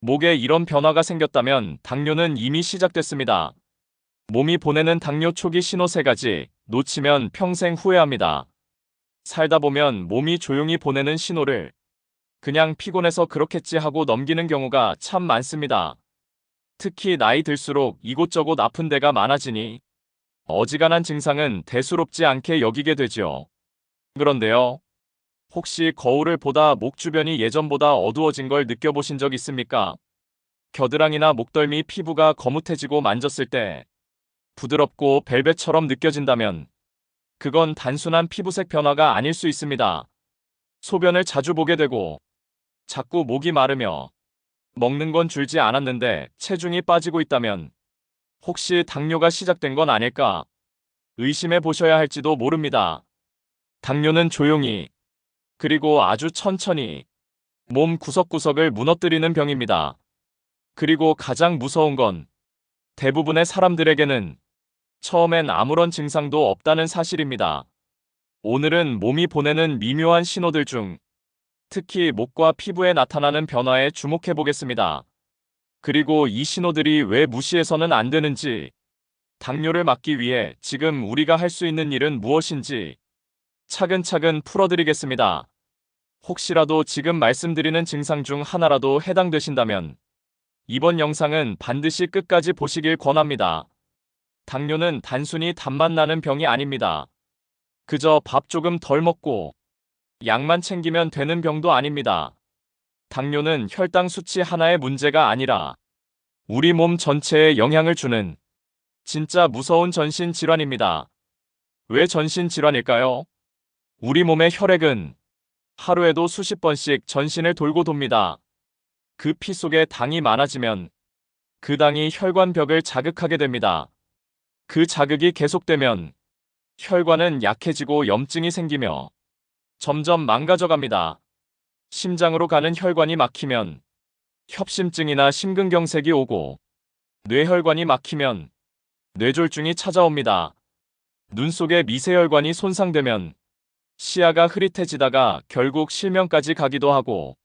목에 이런 변화가 생겼다면 당뇨는 이미 시작됐습니다. 몸이 보내는 당뇨 초기 신호 세 가지, 놓치면 평생 후회합니다. 살다 보면 몸이 조용히 보내는 신호를 그냥 피곤해서 그렇겠지 하고 넘기는 경우가 참 많습니다. 특히 나이 들수록 이곳저곳 아픈 데가 많아지니 어지간한 증상은 대수롭지 않게 여기게 되지요. 그런데요. 혹시 거울을 보다 목 주변이 예전보다 어두워진 걸 느껴보신 적 있습니까? 겨드랑이나 목덜미 피부가 거뭇해지고 만졌을 때 부드럽고 벨벳처럼 느껴진다면 그건 단순한 피부색 변화가 아닐 수 있습니다. 소변을 자주 보게 되고 자꾸 목이 마르며 먹는 건 줄지 않았는데 체중이 빠지고 있다면 혹시 당뇨가 시작된 건 아닐까 의심해 보셔야 할지도 모릅니다. 당뇨는 조용히 그리고 아주 천천히 몸 구석구석을 무너뜨리는 병입니다. 그리고 가장 무서운 건 대부분의 사람들에게는 처음엔 아무런 증상도 없다는 사실입니다. 오늘은 몸이 보내는 미묘한 신호들 중 특히 목과 피부에 나타나는 변화에 주목해 보겠습니다. 그리고 이 신호들이 왜 무시해서는 안 되는지, 당뇨를 막기 위해 지금 우리가 할 수 있는 일은 무엇인지 차근차근 풀어드리겠습니다. 혹시라도 지금 말씀드리는 증상 중 하나라도 해당되신다면 이번 영상은 반드시 끝까지 보시길 권합니다. 당뇨는 단순히 답만 나는 병이 아닙니다. 그저 밥 조금 덜 먹고 약만 챙기면 되는 병도 아닙니다. 당뇨는 혈당 수치 하나의 문제가 아니라 우리 몸 전체에 영향을 주는 진짜 무서운 전신 질환입니다. 왜 전신 질환일까요? 우리 몸의 혈액은 하루에도 수십 번씩 전신을 돌고 돕니다. 그 피 속에 당이 많아지면 그 당이 혈관벽을 자극하게 됩니다. 그 자극이 계속되면 혈관은 약해지고 염증이 생기며 점점 망가져갑니다. 심장으로 가는 혈관이 막히면 협심증이나 심근경색이 오고 뇌혈관이 막히면 뇌졸중이 찾아옵니다. 눈 속의 미세혈관이 손상되면 시야가 흐릿해지다가 결국 실명까지 가기도 하고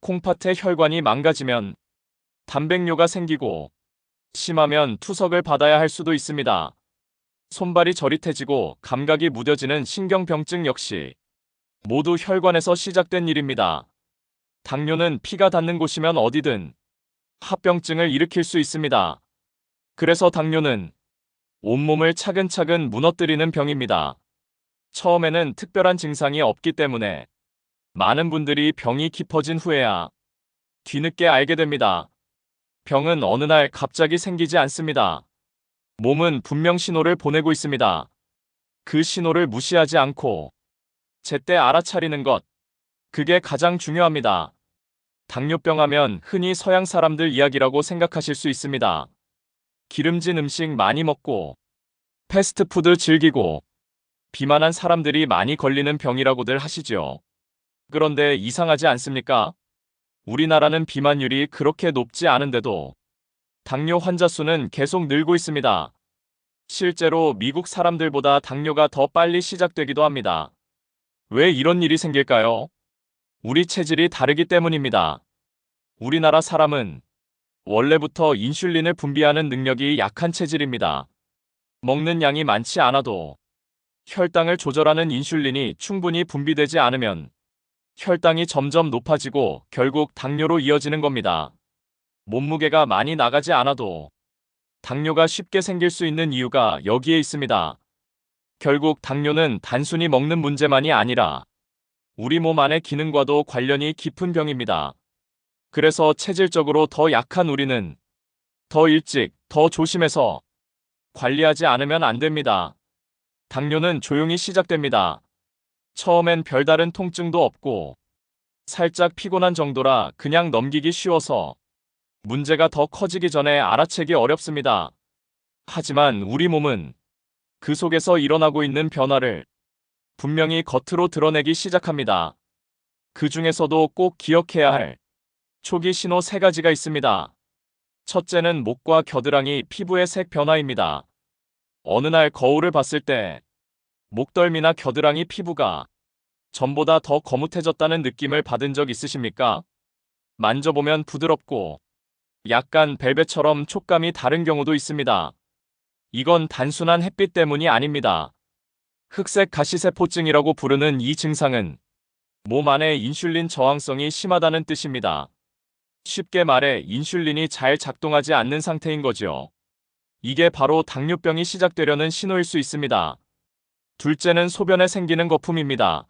콩팥의 혈관이 망가지면 단백뇨가 생기고 심하면 투석을 받아야 할 수도 있습니다. 손발이 저릿해지고 감각이 무뎌지는 신경병증 역시 모두 혈관에서 시작된 일입니다. 당뇨는 피가 닿는 곳이면 어디든 합병증을 일으킬 수 있습니다. 그래서 당뇨는 온몸을 차근차근 무너뜨리는 병입니다. 처음에는 특별한 증상이 없기 때문에 많은 분들이 병이 깊어진 후에야 뒤늦게 알게 됩니다. 병은 어느 날 갑자기 생기지 않습니다. 몸은 분명 신호를 보내고 있습니다. 그 신호를 무시하지 않고 제때 알아차리는 것. 그게 가장 중요합니다. 당뇨병 하면 흔히 서양 사람들 이야기라고 생각하실 수 있습니다. 기름진 음식 많이 먹고 패스트푸드 즐기고 비만한 사람들이 많이 걸리는 병이라고들 하시죠. 그런데 이상하지 않습니까? 우리나라는 비만율이 그렇게 높지 않은데도 당뇨 환자 수는 계속 늘고 있습니다. 실제로 미국 사람들보다 당뇨가 더 빨리 시작되기도 합니다. 왜 이런 일이 생길까요? 우리 체질이 다르기 때문입니다. 우리나라 사람은 원래부터 인슐린을 분비하는 능력이 약한 체질입니다. 먹는 양이 많지 않아도 혈당을 조절하는 인슐린이 충분히 분비되지 않으면 혈당이 점점 높아지고 결국 당뇨로 이어지는 겁니다. 몸무게가 많이 나가지 않아도 당뇨가 쉽게 생길 수 있는 이유가 여기에 있습니다. 결국 당뇨는 단순히 먹는 문제만이 아니라 우리 몸 안의 기능과도 관련이 깊은 병입니다. 그래서 체질적으로 더 약한 우리는 더 일찍, 더 조심해서 관리하지 않으면 안 됩니다. 당뇨는 조용히 시작됩니다. 처음엔 별다른 통증도 없고 살짝 피곤한 정도라 그냥 넘기기 쉬워서 문제가 더 커지기 전에 알아채기 어렵습니다. 하지만 우리 몸은 그 속에서 일어나고 있는 변화를 분명히 겉으로 드러내기 시작합니다. 그 중에서도 꼭 기억해야 할 초기 신호 세 가지가 있습니다. 첫째는 목과 겨드랑이 피부의 색 변화입니다. 어느 날 거울을 봤을 때 목덜미나 겨드랑이 피부가 전보다 더 거뭇해졌다는 느낌을 받은 적 있으십니까? 만져보면 부드럽고 약간 벨벳처럼 촉감이 다른 경우도 있습니다. 이건 단순한 햇빛 때문이 아닙니다. 흑색 가시세포증이라고 부르는 이 증상은 몸 안에 인슐린 저항성이 심하다는 뜻입니다. 쉽게 말해 인슐린이 잘 작동하지 않는 상태인 거죠. 이게 바로 당뇨병이 시작되려는 신호일 수 있습니다. 둘째는 소변에 생기는 거품입니다.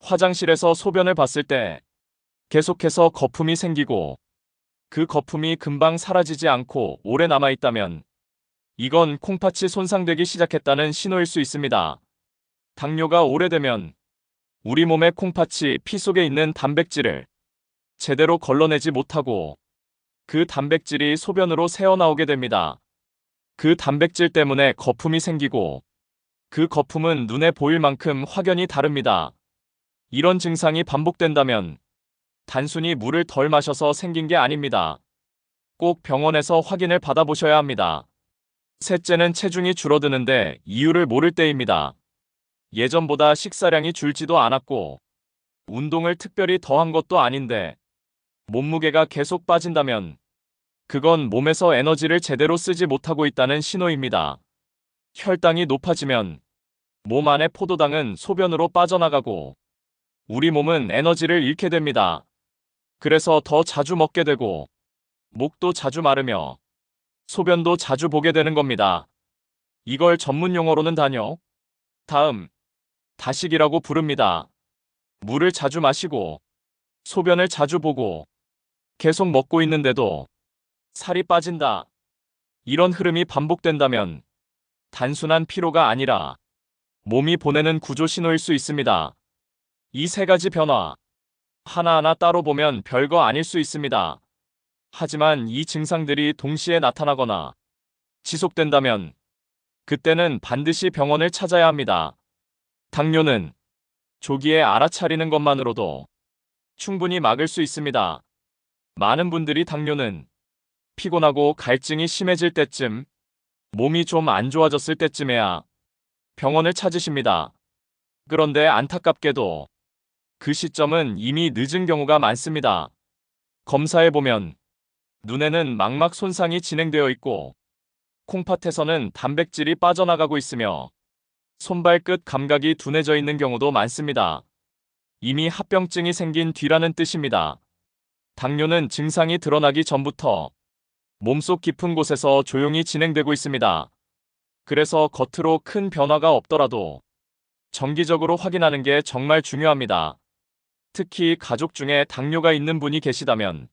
화장실에서 소변을 봤을 때 계속해서 거품이 생기고 그 거품이 금방 사라지지 않고 오래 남아있다면 이건 콩팥이 손상되기 시작했다는 신호일 수 있습니다. 당뇨가 오래되면 우리 몸의 콩팥이 피 속에 있는 단백질을 제대로 걸러내지 못하고 그 단백질이 소변으로 새어나오게 됩니다. 그 단백질 때문에 거품이 생기고 그 거품은 눈에 보일 만큼 확연히 다릅니다. 이런 증상이 반복된다면 단순히 물을 덜 마셔서 생긴 게 아닙니다. 꼭 병원에서 확인을 받아보셔야 합니다. 셋째는 체중이 줄어드는데 이유를 모를 때입니다. 예전보다 식사량이 줄지도 않았고 운동을 특별히 더한 것도 아닌데 몸무게가 계속 빠진다면 그건 몸에서 에너지를 제대로 쓰지 못하고 있다는 신호입니다. 혈당이 높아지면 몸 안의 포도당은 소변으로 빠져나가고 우리 몸은 에너지를 잃게 됩니다. 그래서 더 자주 먹게 되고 목도 자주 마르며 소변도 자주 보게 되는 겁니다. 이걸 전문 용어로는 다녀. 다음, 다식이라고 부릅니다. 물을 자주 마시고 소변을 자주 보고 계속 먹고 있는데도 살이 빠진다. 이런 흐름이 반복된다면 단순한 피로가 아니라 몸이 보내는 구조 신호일 수 있습니다. 이 세 가지 변화 하나하나 따로 보면 별거 아닐 수 있습니다. 하지만 이 증상들이 동시에 나타나거나 지속된다면 그때는 반드시 병원을 찾아야 합니다. 당뇨는 조기에 알아차리는 것만으로도 충분히 막을 수 있습니다. 많은 분들이 당뇨는 피곤하고 갈증이 심해질 때쯤, 몸이 좀 안 좋아졌을 때쯤에야 병원을 찾으십니다. 그런데 안타깝게도 그 시점은 이미 늦은 경우가 많습니다. 검사해 보면 눈에는 망막 손상이 진행되어 있고 콩팥에서는 단백질이 빠져나가고 있으며 손발끝 감각이 둔해져 있는 경우도 많습니다. 이미 합병증이 생긴 뒤라는 뜻입니다. 당뇨는 증상이 드러나기 전부터 몸속 깊은 곳에서 조용히 진행되고 있습니다. 그래서 겉으로 큰 변화가 없더라도 정기적으로 확인하는 게 정말 중요합니다. 특히 가족 중에 당뇨가 있는 분이 계시다면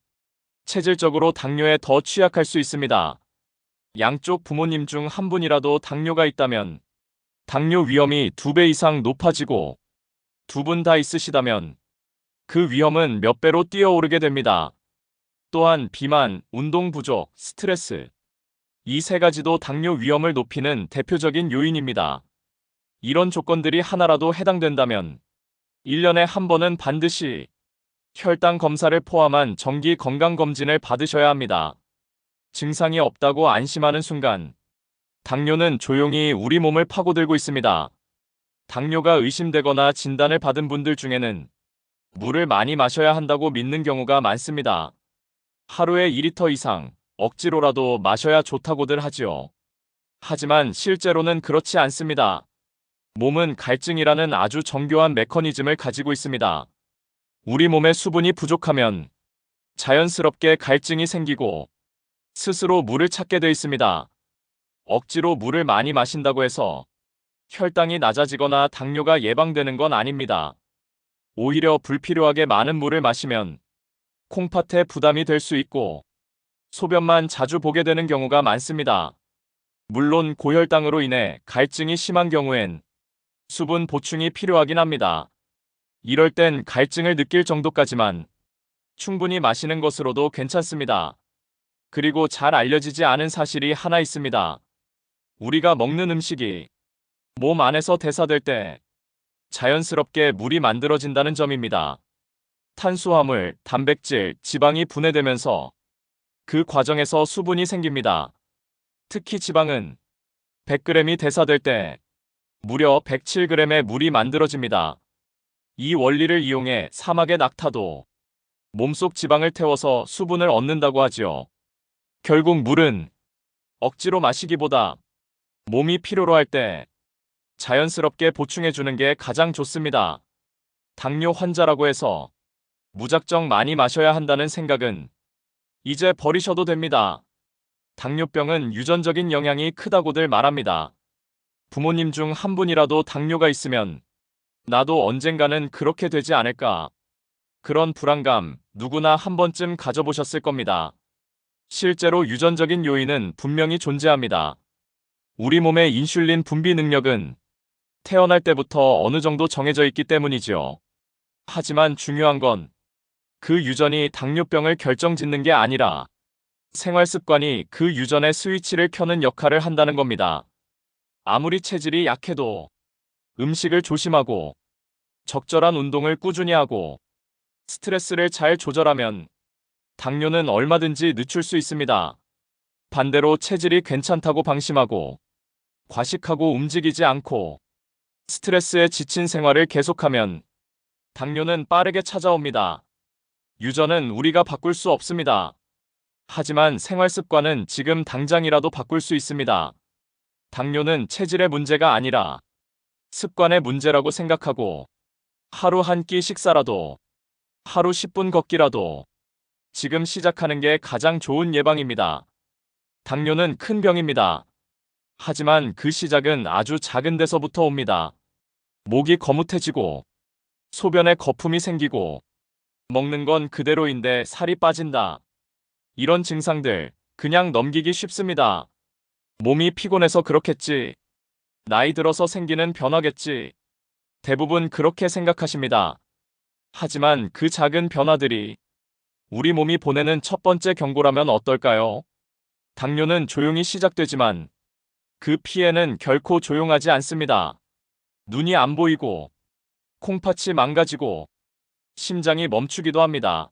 체질적으로 당뇨에 더 취약할 수 있습니다. 양쪽 부모님 중 한 분이라도 당뇨가 있다면 당뇨 위험이 두 배 이상 높아지고 두 분 다 있으시다면 그 위험은 몇 배로 뛰어오르게 됩니다. 또한 비만, 운동 부족, 스트레스. 이 세 가지도 당뇨 위험을 높이는 대표적인 요인입니다. 이런 조건들이 하나라도 해당된다면 1년에 한 번은 반드시 혈당 검사를 포함한 정기 건강검진을 받으셔야 합니다. 증상이 없다고 안심하는 순간 당뇨는 조용히 우리 몸을 파고들고 있습니다. 당뇨가 의심되거나 진단을 받은 분들 중에는 물을 많이 마셔야 한다고 믿는 경우가 많습니다. 하루에 2리터 이상 억지로라도 마셔야 좋다고들 하지요. 하지만 실제로는 그렇지 않습니다. 몸은 갈증이라는 아주 정교한 메커니즘을 가지고 있습니다. 우리 몸에 수분이 부족하면 자연스럽게 갈증이 생기고 스스로 물을 찾게 돼 있습니다. 억지로 물을 많이 마신다고 해서 혈당이 낮아지거나 당뇨가 예방되는 건 아닙니다. 오히려 불필요하게 많은 물을 마시면 콩팥에 부담이 될 수 있고 소변만 자주 보게 되는 경우가 많습니다. 물론 고혈당으로 인해 갈증이 심한 경우엔 수분 보충이 필요하긴 합니다. 이럴 땐 갈증을 느낄 정도까지만 충분히 마시는 것으로도 괜찮습니다. 그리고 잘 알려지지 않은 사실이 하나 있습니다. 우리가 먹는 음식이 몸 안에서 대사될 때 자연스럽게 물이 만들어진다는 점입니다. 탄수화물, 단백질, 지방이 분해되면서 그 과정에서 수분이 생깁니다. 특히 지방은 100g이 대사될 때 무려 107g의 물이 만들어집니다. 이 원리를 이용해 사막의 낙타도 몸속 지방을 태워서 수분을 얻는다고 하지요. 결국 물은 억지로 마시기보다 몸이 필요로 할 때 자연스럽게 보충해 주는 게 가장 좋습니다. 당뇨 환자라고 해서 무작정 많이 마셔야 한다는 생각은 이제 버리셔도 됩니다. 당뇨병은 유전적인 영향이 크다고들 말합니다. 부모님 중 한 분이라도 당뇨가 있으면 나도 언젠가는 그렇게 되지 않을까. 그런 불안감 누구나 한 번쯤 가져보셨을 겁니다. 실제로 유전적인 요인은 분명히 존재합니다. 우리 몸의 인슐린 분비 능력은 태어날 때부터 어느 정도 정해져 있기 때문이지요. 하지만 중요한 건 그 유전이 당뇨병을 결정짓는 게 아니라 생활 습관이 그 유전의 스위치를 켜는 역할을 한다는 겁니다. 아무리 체질이 약해도 음식을 조심하고 적절한 운동을 꾸준히 하고 스트레스를 잘 조절하면 당뇨는 얼마든지 늦출 수 있습니다. 반대로 체질이 괜찮다고 방심하고 과식하고 움직이지 않고 스트레스에 지친 생활을 계속하면 당뇨는 빠르게 찾아옵니다. 유전은 우리가 바꿀 수 없습니다. 하지만 생활 습관은 지금 당장이라도 바꿀 수 있습니다. 당뇨는 체질의 문제가 아니라 습관의 문제라고 생각하고 하루 한 끼 식사라도 하루 10분 걷기라도 지금 시작하는 게 가장 좋은 예방입니다. 당뇨는 큰 병입니다. 하지만 그 시작은 아주 작은 데서부터 옵니다. 목이 거뭇해지고 소변에 거품이 생기고 먹는 건 그대로인데 살이 빠진다. 이런 증상들 그냥 넘기기 쉽습니다. 몸이 피곤해서 그렇겠지. 나이 들어서 생기는 변화겠지. 대부분 그렇게 생각하십니다. 하지만 그 작은 변화들이 우리 몸이 보내는 첫 번째 경고라면 어떨까요? 당뇨는 조용히 시작되지만 그 피해는 결코 조용하지 않습니다. 눈이 안 보이고 콩팥이 망가지고 심장이 멈추기도 합니다.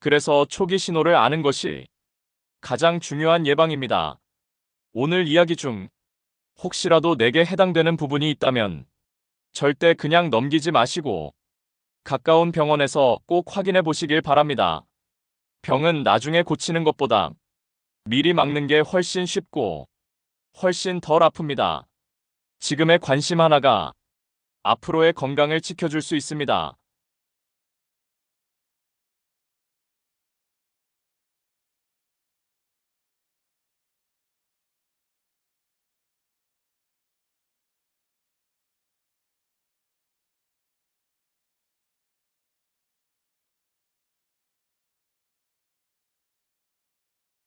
그래서 초기 신호를 아는 것이 가장 중요한 예방입니다. 오늘 이야기 중 혹시라도 내게 해당되는 부분이 있다면 절대 그냥 넘기지 마시고 가까운 병원에서 꼭 확인해 보시길 바랍니다. 병은 나중에 고치는 것보다 미리 막는 게 훨씬 쉽고 훨씬 덜 아픕니다. 지금의 관심 하나가 앞으로의 건강을 지켜줄 수 있습니다.